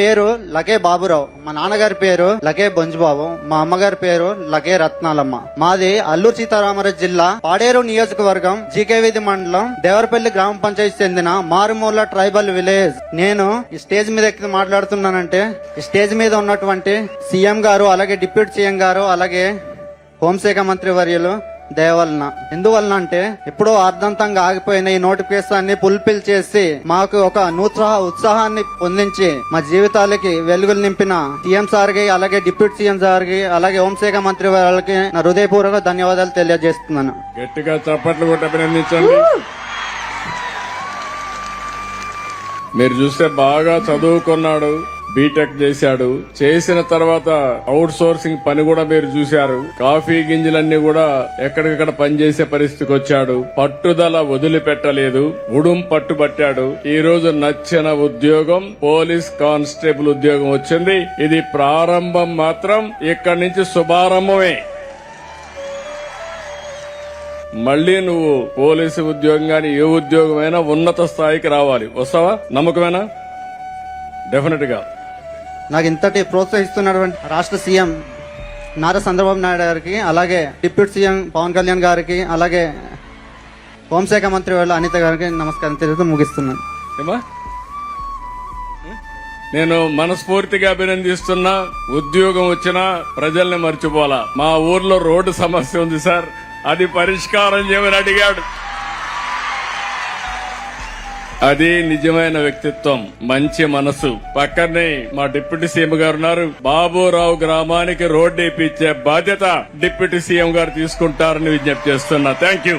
పేరు లకే బాబురావు. మా నాన్నగారి పేరు లకే బొంజుబాబు. మా అమ్మగారి పేరు లకే రత్నాలమ్మ. మాది అల్లూరు సీతారామరాజు జిల్లా పాడేరు నియోజకవర్గం జీకే వీధి మండలం దేవరపల్లి గ్రామ పంచాయతీ చెందిన మారుమూల ట్రైబల్ విలేజ్. నేను ఈ స్టేజ్ మీద ఎక్కి మాట్లాడుతున్నానంటే ఈ స్టేజ్ మీద ఉన్నటువంటి సీఎం గారు అలాగే డిప్యూటీ సీఎం గారు అలాగే హోంశాఖ మంత్రి వర్యులు దయవలన ఎందువలన అంటే ఎప్పుడో అర్ధంతంగా ఆగిపోయిన ఈ నోటిఫికేషన్ ఫుల్ఫిల్ చేసి మాకు ఒక నూతన ఉత్సాహాన్ని పొందించి మా జీవితాలకి వెలుగులు నింపిన సీఎం సార్కి అలాగే డిప్యూటీ సీఎం సార్కి అలాగే హోంశాఖ మంత్రి వాళ్ళకి నా హృదయపూర్వక ధన్యవాదాలు తెలియజేస్తున్నాను. గట్టిగా చప్పట్లు అభినందించండి. మీరు చూస్తే బాగా చదువుకున్నాడు. బీటెక్ చేశాడు. చేసిన తర్వాత అవుట్ సోర్సింగ్ పని కూడా మీరు చూశారు. కాఫీ గింజలన్నీ కూడా ఎక్కడికక్కడ పనిచేసే పరిస్థితికి వచ్చాడు. పట్టుదల వదిలిపెట్టలేదు. ఉడుం పట్టుబట్టాడు. ఈ రోజు నచ్చిన ఉద్యోగం పోలీస్ కానిస్టేబుల్ ఉద్యోగం వచ్చింది. ఇది ప్రారంభం మాత్రం ఇక్కడి నుంచి శుభారంభమే. మళ్ళీ నువ్వు పోలీసు ఉద్యోగం గాని ఏ ఉద్యోగమైనా ఉన్నత స్థాయికి రావాలి. వస్తావా? నమ్మకమేనా? డెఫినెట్గా. నాకు ఇంతటి ప్రోత్సహిస్తున్నటువంటి రాష్ట్ర సీఎం నారా చంద్రబాబు నాయుడు గారికి అలాగే డిప్యూటీ సీఎం పవన్ కళ్యాణ్ గారికి అలాగే హోంశాఖ మంత్రి వాళ్ళ అనిత గారికి నమస్కారం తెలుగుతూ ముగిస్తున్నాను. నేను మనస్ఫూర్తిగా అభినందిస్తున్నా. ఉద్యోగం వచ్చినా ప్రజల్ని మర్చిపోలా మా ఊర్లో రోడ్డు సమస్య ఉంది సార్. అది పరిష్కారం చేయమని అడిగాడు. అది నిజమైన వ్యక్తిత్వం మంచి మనసు. పక్కనే మా డిప్యూటీ సీఎం గారు ఉన్నారు. బాబురావు గ్రామానికి రోడ్డు ఇప్పించే బాధ్యత డిప్యూటీ సీఎం గారు తీసుకుంటారని విజ్ఞప్తి చేస్తున్నా. Thank you.